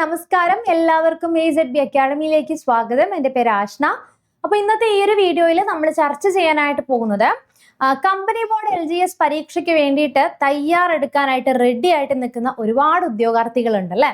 നമസ്കാരം. എല്ലാവർക്കും A Z B അക്കാഡമിയിലേക്ക് സ്വാഗതം. എന്റെ പേര് ആഷ്ന. അപ്പോൾ ഇന്നത്തെ ഈ ഒരു വീഡിയോയിൽ നമ്മൾ ചർച്ച ചെയ്യാനായിട്ട് പോകുന്നത് company board L G S പരീക്ഷയ്ക്ക് വേണ്ടിയിട്ട് തയ്യാറെടുക്കാനായിട്ട് റെഡി ആയിട്ട് നിൽക്കുന്ന ഒരുപാട് ഉദ്യോഗാർത്ഥികളുണ്ട് അല്ലേ?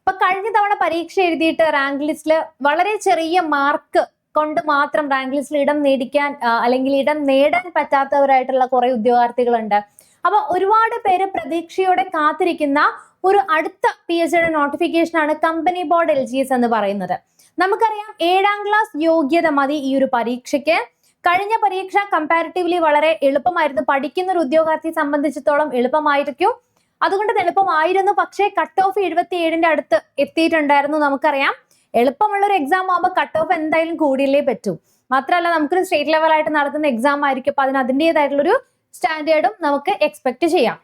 അപ്പൊ കഴിഞ്ഞ തവണ പരീക്ഷ എഴുതിയിട്ട് റാങ്ക് ലിസ്റ്റിൽ വളരെ ചെറിയ മാർക്ക് കൊണ്ട് മാത്രം റാങ്ക് ലിസ്റ്റിൽ ഇടം നേടിക്കാൻ അല്ലെങ്കിൽ ഇടം നേടാൻ പറ്റാത്തവരായിട്ടുള്ള കുറെ ഉദ്യോഗാർത്ഥികളുണ്ട്. അപ്പൊ ഒരുപാട് പേര് പ്രതീക്ഷയോടെ കാത്തിരിക്കുന്ന ഒരു അടുത്ത പി എച്ച് ഡിയുടെ നോട്ടിഫിക്കേഷൻ ആണ് company board L G S എന്ന് പറയുന്നത്. നമുക്കറിയാം ഏഴാം ക്ലാസ് യോഗ്യത മതി ഈ ഒരു പരീക്ഷയ്ക്ക്. കഴിഞ്ഞ പരീക്ഷ കമ്പാരിറ്റീവ്ലി വളരെ എളുപ്പമായിരുന്നു. പഠിക്കുന്ന ഒരു ഉദ്യോഗാർത്ഥിയെ സംബന്ധിച്ചിടത്തോളം എളുപ്പമായിരിക്കും. അതുകൊണ്ട് എളുപ്പമായിരുന്നു. പക്ഷേ കട്ട് ഓഫ് എഴുപത്തി ഏഴിന്റെ അടുത്ത് എത്തിയിട്ടുണ്ടായിരുന്നു നമുക്കറിയാം. എളുപ്പമുള്ള ഒരു എക്സാം ആകുമ്പോൾ കട്ട് ഓഫ് എന്തായാലും കൂടിയല്ലേ പറ്റൂ. മാത്രമല്ല നമുക്കൊരു സ്റ്റേറ്റ് ലെവലായിട്ട് നടത്തുന്ന എക്സാം ആയിരിക്കും. അപ്പൊ അതിന് അതിന്റെതായിട്ടുള്ളൊരു സ്റ്റാൻഡേർഡും നമുക്ക് എക്സ്പെക്ട് ചെയ്യാം.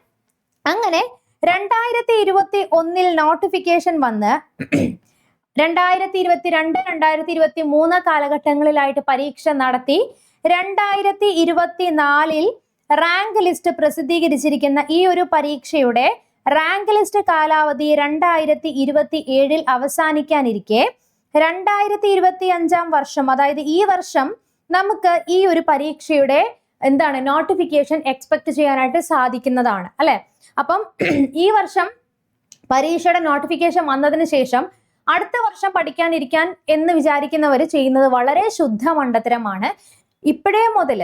അങ്ങനെ രണ്ടായിരത്തി ഇരുപത്തി ഒന്നിൽ നോട്ടിഫിക്കേഷൻ വന്ന് രണ്ടായിരത്തി ഇരുപത്തി രണ്ട് രണ്ടായിരത്തി ഇരുപത്തി മൂന്ന് കാലഘട്ടങ്ങളിലായിട്ട് പരീക്ഷ നടത്തി രണ്ടായിരത്തി ഇരുപത്തി നാലിൽ റാങ്ക് ലിസ്റ്റ് പ്രസിദ്ധീകരിച്ചിരിക്കുന്ന ഈ ഒരു പരീക്ഷയുടെ റാങ്ക് ലിസ്റ്റ് കാലാവധി രണ്ടായിരത്തി ഇരുപത്തി ഏഴിൽ അവസാനിക്കാനിരിക്കെ രണ്ടായിരത്തി ഇരുപത്തി അഞ്ചാം വർഷം അതായത് ഈ വർഷം നമുക്ക് ഈ ഒരു പരീക്ഷയുടെ എന്താണ് നോട്ടിഫിക്കേഷൻ എക്സ്പെക്ട് ചെയ്യാനായിട്ട് സാധിക്കുന്നതാണ് അല്ലെ? അപ്പം ഈ വർഷം പരീക്ഷയുടെ നോട്ടിഫിക്കേഷൻ വന്നതിന് ശേഷം അടുത്ത വർഷം പഠിക്കാനിരിക്കാൻ എന്ന് വിചാരിക്കുന്നവർ ചെയ്യുന്നത് വളരെ ശുദ്ധ മണ്ടത്തരമാണ്. ഇപ്പോഴേ മുതൽ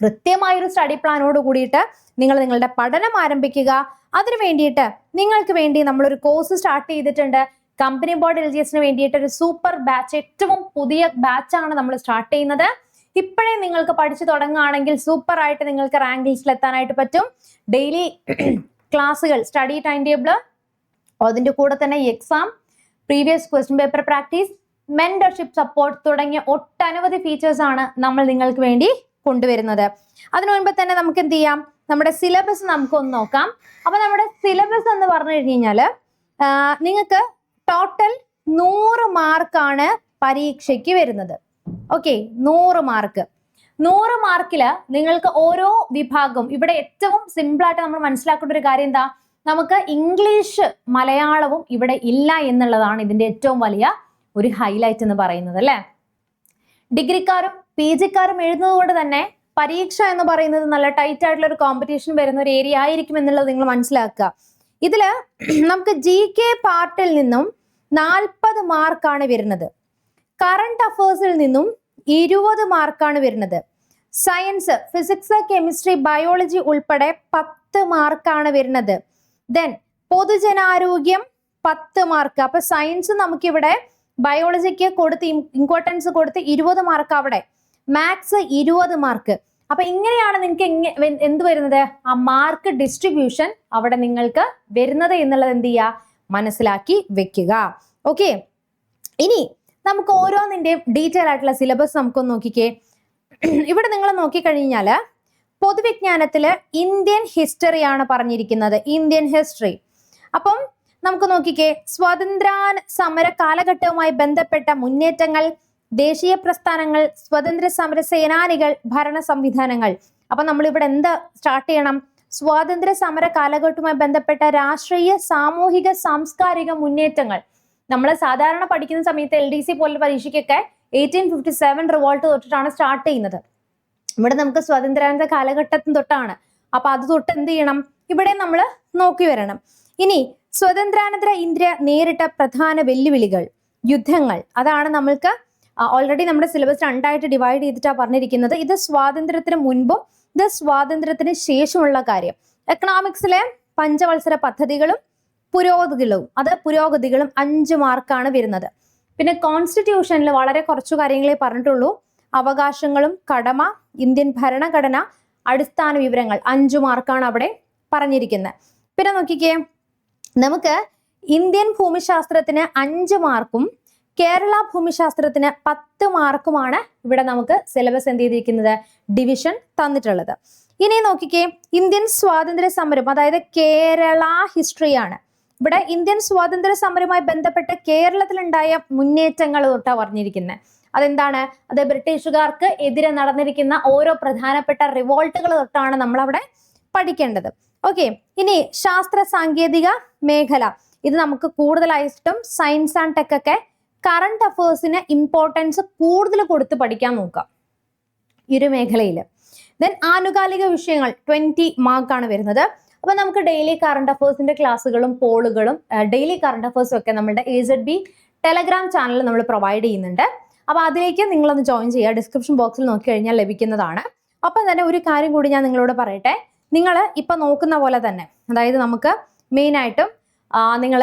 കൃത്യമായൊരു സ്റ്റഡി പ്ലാനോട് കൂടിയിട്ട് നിങ്ങൾ നിങ്ങളുടെ പഠനം ആരംഭിക്കുക. അതിനു വേണ്ടിയിട്ട് നിങ്ങൾക്ക് വേണ്ടി നമ്മളൊരു കോഴ്സ് സ്റ്റാർട്ട് ചെയ്തിട്ടുണ്ട്. കമ്പനി ബോർഡ് എൽ ജി എസിന് വേണ്ടിയിട്ട് ഒരു സൂപ്പർ ബാച്ച് ഏറ്റവും പുതിയ ബാച്ചാണ് നമ്മൾ സ്റ്റാർട്ട് ചെയ്യുന്നത്. ഇപ്പോഴേ നിങ്ങൾക്ക് പഠിച്ചു തുടങ്ങുകയാണെങ്കിൽ സൂപ്പർ ആയിട്ട് നിങ്ങൾക്ക് റാങ്ക് ലിസ്റ്റിൽ എത്താനായിട്ട് പറ്റും. ഡെയിലി ക്ലാസ്സുകൾ സ്റ്റഡി ടൈം ടേബിൾ അതിന്റെ കൂടെ തന്നെ exam previous question paper practice mentorship support തുടങ്ങിയ ഒട്ടനവധി ഫീച്ചേഴ്സ് ആണ് നമ്മൾ നിങ്ങൾക്ക് വേണ്ടി കൊണ്ടുവരുന്നത്. അതിനു മുൻപ് തന്നെ നമുക്ക് എന്ത് ചെയ്യാം? നമ്മുടെ സിലബസ് നമുക്കൊന്ന് നോക്കാം. അപ്പൊ നമ്മുടെ സിലബസ് എന്ന് പറഞ്ഞു കഴിഞ്ഞു കഴിഞ്ഞാൽ നിങ്ങൾക്ക് ടോട്ടൽ നൂറ് മാർക്കാണ് പരീക്ഷയ്ക്ക് വരുന്നത്. ഓക്കെ നൂറ് മാർക്ക് നൂറ് മാർക്കിൽ നിങ്ങൾക്ക് ഓരോ വിഭാഗവും ഇവിടെ ഏറ്റവും സിമ്പിൾ ആയിട്ട് നമ്മൾ മനസ്സിലാക്കേണ്ട ഒരു കാര്യം എന്താ? നമുക്ക് ഇംഗ്ലീഷ് മലയാളവും ഇവിടെ ഇല്ല എന്നുള്ളതാണ് ഇതിന്റെ ഏറ്റവും വലിയ ഒരു ഹൈലൈറ്റ് എന്ന് പറയുന്നത് അല്ലേ? ഡിഗ്രിക്കാരും പി ജിക്കാരും എഴുതുന്നത് കൊണ്ട് തന്നെ പരീക്ഷ എന്ന് പറയുന്നത് നല്ല ടൈറ്റ് ആയിട്ടുള്ള ഒരു കോമ്പറ്റീഷൻ വരുന്ന ഒരു ഏരിയ ആയിരിക്കും എന്നുള്ളത് നിങ്ങൾ മനസ്സിലാക്കുക. ഇതിൽ നമുക്ക് ജി കെ പാർട്ടിൽ നിന്നും നാൽപ്പത് മാർക്കാണ് വരുന്നത്. കറണ്ട് അഫേഴ്സിൽ നിന്നും ഇരുപത് മാർക്കാണ് വരുന്നത്. സയൻസ് ഫിസിക്സ് കെമിസ്ട്രി ബയോളജി ഉൾപ്പെടെ പത്ത് മാർക്കാണ് വരുന്നത്. ദെൻ പൊതുജനാരോഗ്യം പത്ത് മാർക്ക് അപ്പൊ സയൻസ് നമുക്കിവിടെ ബയോളജിക്ക് കൊടുത്ത് ഇമ്പോർട്ടൻസ് കൊടുത്ത് ഇരുപത് മാർക്ക് അവിടെ. മാത്സ് ഇരുപത് മാർക്ക് അപ്പൊ ഇങ്ങനെയാണ് നിങ്ങൾക്ക് എന്ത് വരുന്നത്? ആ മാർക്ക് ഡിസ്ട്രിബ്യൂഷൻ അവിടെ നിങ്ങൾക്ക് വരുന്നത് എന്നുള്ളത് എന്ത് ചെയ്യുക? മനസ്സിലാക്കി വെക്കുക. ഓക്കെ ഇനി നമുക്ക് ഓരോന്നിന്റെയും ഡീറ്റെയിൽ ആയിട്ടുള്ള സിലബസ് നമുക്കൊന്ന് നോക്കിക്കേ. ഇവിടെ നിങ്ങൾ നോക്കിക്കഴിഞ്ഞാൽ പൊതുവിജ്ഞാനത്തിൽ ഇന്ത്യൻ ഹിസ്റ്ററിയാണ് പറഞ്ഞിരിക്കുന്നത്. ഇന്ത്യൻ ഹിസ്റ്ററി അപ്പം നമുക്ക് നോക്കിക്കേ. സ്വാതന്ത്ര്യ സമര കാലഘട്ടവുമായി ബന്ധപ്പെട്ട മുന്നേറ്റങ്ങൾ ദേശീയ പ്രസ്ഥാനങ്ങൾ സ്വതന്ത്ര സമര സേനാനികൾ ഭരണ സംവിധാനങ്ങൾ. അപ്പൊ നമ്മൾ ഇവിടെ എന്ത് സ്റ്റാർട്ട് ചെയ്യണം? സ്വാതന്ത്ര്യ സമര കാലഘട്ടവുമായി ബന്ധപ്പെട്ട രാഷ്ട്രീയ സാമൂഹിക സാംസ്കാരിക മുന്നേറ്റങ്ങൾ. നമ്മൾ സാധാരണ പഠിക്കുന്ന സമയത്ത് എൽ ഡി സി പോലുള്ള പരീക്ഷയ്ക്കൊക്കെ എയ്റ്റീൻ ഫിഫ്റ്റി സെവൻ റിവോൾട്ട് തൊട്ടിട്ടാണ് സ്റ്റാർട്ട് ചെയ്യുന്നത്. ഇവിടെ നമുക്ക് സ്വാതന്ത്ര്യാനന്ത കാലഘട്ടത്തിൽ തൊട്ടാണ്. അപ്പൊ അത് തൊട്ട് എന്ത് ചെയ്യണം? ഇവിടെ നമ്മൾ നോക്കി വരണം. ഇനി സ്വതന്ത്രാനന്തര ഇന്ത്യ നേരിട്ട പ്രധാന വെല്ലുവിളികൾ യുദ്ധങ്ങൾ അതാണ് നമ്മൾക്ക് ഓൾറെഡി നമ്മുടെ സിലബസ് രണ്ടായിട്ട് ഡിവൈഡ് ചെയ്തിട്ടാണ് പറഞ്ഞിരിക്കുന്നത്. ഇത് സ്വാതന്ത്ര്യത്തിന് മുൻപും ഇത് സ്വാതന്ത്ര്യത്തിന് ശേഷമുള്ള കാര്യം. എക്കണോമിക്സിലെ പഞ്ചവത്സര പദ്ധതികളും പുരോഗതികളും അത് പുരോഗതികളും അഞ്ച് മാർക്കാണ് വരുന്നത്. പിന്നെ കോൺസ്റ്റിറ്റ്യൂഷനിൽ വളരെ കുറച്ചു കാര്യങ്ങളെ പറഞ്ഞിട്ടുള്ളൂ. അവകാശങ്ങളും കടമ ഇന്ത്യൻ ഭരണഘടന അടിസ്ഥാന വിവരങ്ങൾ അഞ്ചു മാർക്കാണ് അവിടെ പറഞ്ഞിരിക്കുന്നത്. പിന്നെ നോക്കിക്കേ നമുക്ക് ഇന്ത്യൻ ഭൂമിശാസ്ത്രത്തിന് അഞ്ച് മാർക്കും കേരള ഭൂമിശാസ്ത്രത്തിന് പത്ത് മാർക്കുമാണ് ഇവിടെ നമുക്ക് സിലബസ് എന്ത് ചെയ്തിരിക്കുന്നത്? ഡിവിഷൻ തന്നിട്ടുള്ളത്. ഇനി നോക്കിക്കേ ഇന്ത്യൻ സ്വാതന്ത്ര്യ സമരം അതായത് കേരള ഹിസ്റ്ററിയാണ് ഇവിടെ ഇന്ത്യൻ സ്വാതന്ത്ര്യ സമരവുമായി ബന്ധപ്പെട്ട് കേരളത്തിലുണ്ടായ മുന്നേറ്റങ്ങൾ തൊട്ടാണ് പറഞ്ഞിരിക്കുന്നത് അതെന്താണ്? അത് ബ്രിട്ടീഷുകാർക്ക് എതിരെ നടന്നിരിക്കുന്ന ഓരോ പ്രധാനപ്പെട്ട റിവോൾട്ടുകൾ തൊട്ടാണ് നമ്മൾ അവിടെ പഠിക്കേണ്ടത്. ഓക്കെ ഇനി ശാസ്ത്ര സാങ്കേതിക മേഖല. ഇത് നമുക്ക് കൂടുതലായിട്ടും സയൻസ് ആൻഡ് ടെക് ഒക്കെ കറണ്ട് അഫേഴ്സിന് ഇമ്പോർട്ടൻസ് കൂടുതൽ കൊടുത്ത് പഠിക്കാൻ നോക്കാം. ഈ ഒരു മേഖലയിൽ ദെൻ ആനുകാലിക വിഷയങ്ങൾ ട്വന്റി മാർക്കാണ് വരുന്നത്. അപ്പൊ നമുക്ക് ഡെയിലി കറണ്ട് അഫേഴ്സിന്റെ ക്ലാസ്സുകളും പോളുകളും ഡെയിലി കറണ്ട് അഫേഴ്സും ഒക്കെ നമ്മുടെ A Z B telegram channel നമ്മൾ പ്രൊവൈഡ് ചെയ്യുന്നുണ്ട്. അപ്പൊ അതിലേക്ക് നിങ്ങളൊന്ന് ജോയിൻ ചെയ്യുക. ഡിസ്ക്രിപ്ഷൻ ബോക്സിൽ നോക്കി കഴിഞ്ഞാൽ ലഭിക്കുന്നതാണ്. അപ്പം തന്നെ ഒരു കാര്യം കൂടി ഞാൻ നിങ്ങളോട് പറയട്ടെ. നിങ്ങൾ ഇപ്പൊ നോക്കുന്ന പോലെ തന്നെ അതായത് നമുക്ക് മെയിൻ ആയിട്ടും നിങ്ങൾ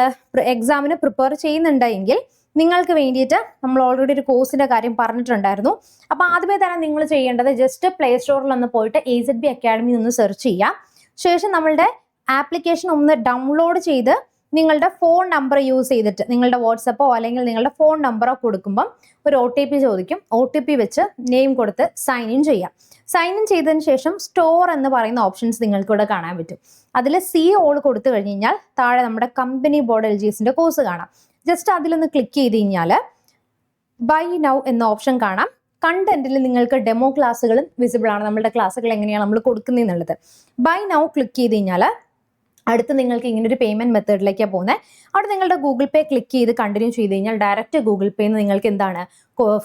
എക്സാമിന് പ്രിപ്പയർ ചെയ്യുന്നുണ്ടെങ്കിൽ നിങ്ങൾക്ക് വേണ്ടിയിട്ട് നമ്മൾ ഓൾറെഡി ഒരു കോഴ്സിന്റെ കാര്യം പറഞ്ഞിട്ടുണ്ടായിരുന്നു. അപ്പോൾ ആദ്യമേ തന്നെ നിങ്ങൾ ചെയ്യേണ്ടത് ജസ്റ്റ് പ്ലേ സ്റ്റോറിൽ ഒന്ന് പോയിട്ട് എ സെഡ് ബി അക്കാഡമി ഒന്ന് സെർച്ച് ചെയ്യാം ശേഷം നമ്മളുടെ ആപ്ലിക്കേഷൻ ഒന്ന് ഡൗൺലോഡ് ചെയ്ത് നിങ്ങളുടെ ഫോൺ നമ്പർ യൂസ് ചെയ്തിട്ട് നിങ്ങളുടെ വാട്സപ്പോ അല്ലെങ്കിൽ നിങ്ങളുടെ ഫോൺ നമ്പറോ കൊടുക്കുമ്പം ഒരു ഒ ടി പി ചോദിക്കും. ഒ ടി പി വെച്ച് നെയിം കൊടുത്ത് സൈൻ ഇൻ ചെയ്യാം. സൈൻ ഇൻ ചെയ്തതിന് ശേഷം സ്റ്റോർ എന്ന് പറയുന്ന ഓപ്ഷൻസ് നിങ്ങൾക്ക് ഇവിടെ കാണാൻ പറ്റും. അതിൽ സി ഓൾ കൊടുത്തു കഴിഞ്ഞ് കഴിഞ്ഞാൽ താഴെ നമ്മുടെ കമ്പനി ബോർഡ് എൽ ജി എസിന്റെ കോഴ്സ് കാണാം. ജസ്റ്റ് അതിലൊന്ന് ക്ലിക്ക് ചെയ്ത് കഴിഞ്ഞാൽ ബൈ നൗ എന്ന ഓപ്ഷൻ കാണാം. കണ്ടന്റിൽ നിങ്ങൾക്ക് ഡെമോ ക്ലാസ്സുകളും വിസിബിൾ ആണ്. നമ്മുടെ ക്ലാസ്സുകൾ എങ്ങനെയാണ് നമ്മൾ കൊടുക്കുന്നതെന്നുള്ളത് ബൈ നൗ ക്ലിക്ക് ചെയ്ത് കഴിഞ്ഞാൽ അടുത്ത് നിങ്ങൾക്ക് ഇങ്ങനെ ഒരു പേയ്മെന്റ് മെത്തേഡിലേക്കാണ് പോകുന്നത് അവിടെ നിങ്ങളുടെ ഗൂഗിൾ പേ ക്ലിക്ക് ചെയ്ത് കണ്ടിന്യൂ ചെയ്ത് കഴിഞ്ഞാൽ ഡയറക്റ്റ് ഗൂഗിൾ പേ പേന്ന് നിങ്ങൾക്ക് എന്താണ്?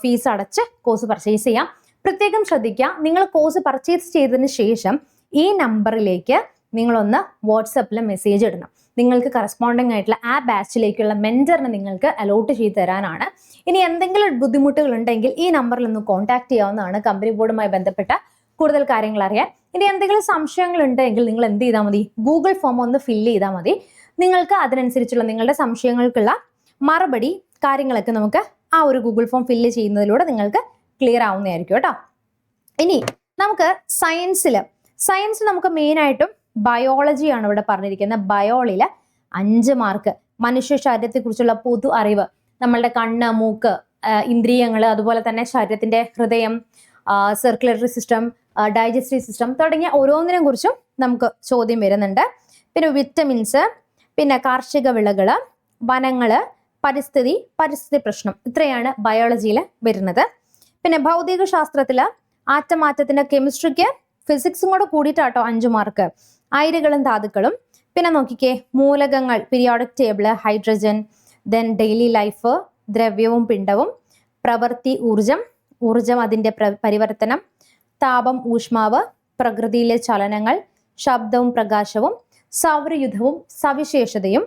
ഫീസ് അടച്ച് കോഴ്സ് പർച്ചേസ് ചെയ്യാം. പ്രത്യേകം ശ്രദ്ധിക്കുക നിങ്ങൾ കോഴ്സ് പർച്ചേസ് ചെയ്തതിന് ശേഷം ഈ നമ്പറിലേക്ക് നിങ്ങളൊന്ന് വാട്സപ്പിൽ മെസ്സേജ് ഇടണം. നിങ്ങൾക്ക് കറസ്പോണ്ടിങ് ആയിട്ടുള്ള ആ ബാച്ചിലേക്കുള്ള മെന്ററിനെ നിങ്ങൾക്ക് അലോട്ട് ചെയ്ത് തരാനാണ്. ഇനി എന്തെങ്കിലും ബുദ്ധിമുട്ടുകൾ ഉണ്ടെങ്കിൽ ഈ നമ്പറിൽ ഒന്ന് കോൺടാക്ട് ചെയ്യാവുന്നതാണ് കമ്പനി ബോർഡുമായി ബന്ധപ്പെട്ട കൂടുതൽ കാര്യങ്ങൾ അറിയാൻ. ഇനി എന്തെങ്കിലും സംശയങ്ങൾ ഉണ്ടെങ്കിൽ നിങ്ങൾ എന്ത് ചെയ്താൽ മതി? ഗൂഗിൾ ഫോം ഒന്ന് ഫില്ല് ചെയ്താൽ മതി. നിങ്ങൾക്ക് അതിനനുസരിച്ചുള്ള നിങ്ങളുടെ സംശയങ്ങൾക്കുള്ള മറുപടി കാര്യങ്ങളൊക്കെ നമുക്ക് ആ ഒരു ഗൂഗിൾ ഫോം ഫില്ല് ചെയ്യുന്നതിലൂടെ നിങ്ങൾക്ക് ക്ലിയർ ആവുന്നതായിരിക്കും കേട്ടോ. ഇനി നമുക്ക് സയൻസിൽ സയൻസ് നമുക്ക് മെയിൻ ആയിട്ടും ബയോളജിയാണ് ഇവിടെ പറഞ്ഞിരിക്കുന്നത്. ബയോളിൽ അഞ്ച് മാർക്ക് മനുഷ്യ ശരീരത്തെക്കുറിച്ചുള്ള പൊതു അറിവ്. നമ്മളുടെ കണ്ണ് മൂക്ക് ഇന്ദ്രിയങ്ങൾ അതുപോലെ തന്നെ ശരീരത്തിന്റെ ഹൃദയം സർക്കുലേറ്ററി സിസ്റ്റം ഡൈജസ്റ്റീവ് സിസ്റ്റം തുടങ്ങിയ ഓരോന്നിനെ കുറിച്ചും നമുക്ക് ചോദ്യം വരുന്നുണ്ട്. പിന്നെ വിറ്റമിൻസ് പിന്നെ കാർഷിക വിളകൾ വനങ്ങൾ പരിസ്ഥിതി പരിസ്ഥിതി പ്രശ്നം ഇത്രയാണ് ബയോളജിയിൽ വരുന്നത്. പിന്നെ ഭൗതിക ശാസ്ത്രത്തിൽ ആറ്റമാറ്റത്തിന്റെ കെമിസ്ട്രിക്ക് ഫിസിക്സും കൂടെ കൂടിയിട്ടാട്ടോ അഞ്ചു മാർക്ക് അയിരുകളും ധാതുക്കളും. പിന്നെ നോക്കിക്കേ മൂലകങ്ങൾ periodic table hydrogen then daily life ദ്രവ്യവും പിണ്ടവും പ്രവൃത്തി ഊർജം ഊർജം അതിന്റെ പരിവർത്തനം താപം ഊഷ്മാവ് പ്രകൃതിയിലെ ചലനങ്ങൾ ശബ്ദവും പ്രകാശവും സൗരയുധവും സവിശേഷതയും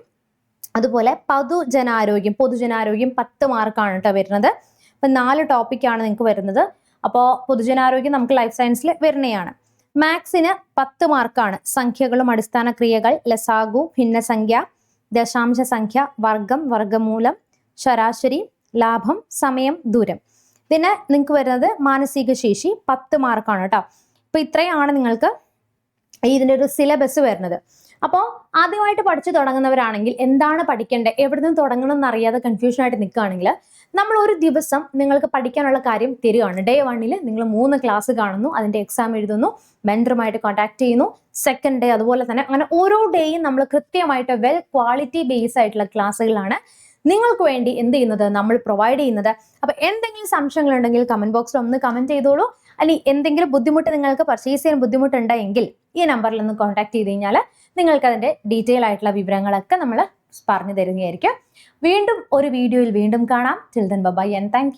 അതുപോലെ പൊതുജനാരോഗ്യം പൊതുജനാരോഗ്യം പത്ത് മാർക്കാണ് കേട്ടോ വരുന്നത്. അപ്പം നാല് ടോപ്പിക്കാണ് നിങ്ങൾക്ക് വരുന്നത്. അപ്പോൾ പൊതുജനാരോഗ്യം നമുക്ക് ലൈഫ് സയൻസിൽ വരുന്നതാണ്. മാത്സിന് പത്ത് മാർക്കാണ്. സംഖ്യകളും അടിസ്ഥാന ക്രിയകൾ ലസാഗു ഭിന്നസംഖ്യ ദശാംശ സംഖ്യ വർഗം വർഗമൂലം ശരാശരി ലാഭം സമയം ദൂരം. പിന്നെ നിങ്ങൾക്ക് വരുന്നത് മാനസിക ശേഷി പത്ത് മാർക്കാണ് കേട്ടോ. ഇപ്പൊ ഇത്രയാണ് നിങ്ങൾക്ക് ഇതിന്റെ ഒരു സിലബസ് വരുന്നത്. അപ്പോൾ ആദ്യമായിട്ട് പഠിച്ചു തുടങ്ങുന്നവരാണെങ്കിൽ എന്താണ് പഠിക്കേണ്ടത്? എവിടെ നിന്ന് തുടങ്ങണം എന്നറിയാതെ കൺഫ്യൂഷൻ ആയിട്ട് നിൽക്കുകയാണെങ്കിൽ നമ്മൾ ഒരു ദിവസം നിങ്ങൾക്ക് പഠിക്കാനുള്ള കാര്യം തരികയാണ് ഡേ വണ്ണിൽ നിങ്ങൾ മൂന്ന് ക്ലാസ് കാണുന്നു അതിന്റെ എക്സാം എഴുതുന്നു മെന്ററുമായിട്ട് കോൺടാക്ട് ചെയ്യുന്നു സെക്കൻഡ് ഡേ അതുപോലെ തന്നെ അങ്ങനെ ഓരോ ഡേയും നമ്മൾ കൃത്യമായിട്ട് വെൽ ക്വാളിറ്റി ബേസ് ആയിട്ടുള്ള ക്ലാസ്സുകളാണ് നിങ്ങൾക്ക് വേണ്ടി എന്ത് ചെയ്യുന്നത്? നമ്മൾ പ്രൊവൈഡ് ചെയ്യുന്നത്. അപ്പൊ എന്തെങ്കിലും സംശയങ്ങൾ ഉണ്ടെങ്കിൽ കമന്റ് ബോക്സിൽ ഒന്ന് കമന്റ് ചെയ്തോളൂ. അല്ലെങ്കിൽ എന്തെങ്കിലും ബുദ്ധിമുട്ട് നിങ്ങൾക്ക് പർച്ചേസ് ചെയ്യാൻ ബുദ്ധിമുട്ടുണ്ടെങ്കിൽ ഈ നമ്പറിൽ ഒന്ന് കോൺടാക്ട് ചെയ്ത് കഴിഞ്ഞാൽ നിങ്ങൾക്ക് അതിന്റെ ഡീറ്റെയിൽ ആയിട്ടുള്ള വിവരങ്ങളൊക്കെ നമ്മൾ പറഞ്ഞു തരുന്നതായിരിക്കും. വീണ്ടും ഒരു വീഡിയോയിൽ വീണ്ടും കാണാം. Children bye-bye and thank